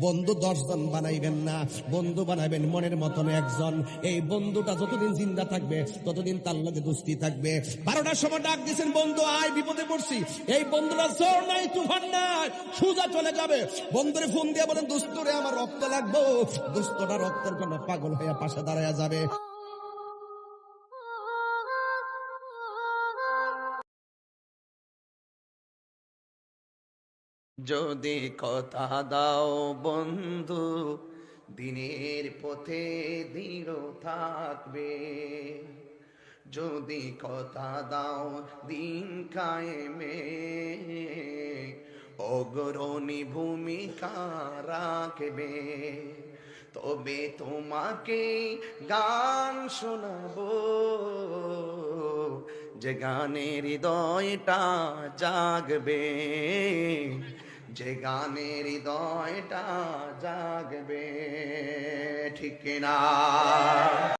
বন্ধু দশজন বানাইবেন না। বন্ধু বানাবেন মনের মতন একজন। এই বন্ধুটা যতদিন জিন্দা থাকবে, ততদিন তার লগে দুস্তি থাকবে। বারোটার সময় ডাক দিয়েছেন, বন্ধু, আয়, বিপদে পড়ছি। এই বন্ধুটা জোর নাই, তুফান নাই, সুজা চলে যাবে। বন্ধুরে ফোন দিয়ে বলেন, দুস্তরে, আমার রক্ত লাগবো। দুস্তটা রক্তের জন্য পাগল হয়ে পাশে দাঁড়ায় যাবে। যদি কথা দাও বন্ধু, দিনের পথে দৃঢ় থাকবে। যদি কথা দাও দিন কায়েমে, অগ্রণী ভূমিকা রাখবে। তবে তোমাকে গান শোনাবো, যে গানের হৃদয়টা জাগবে। যে গানের হৃদয়টা জাগবে ঠিক না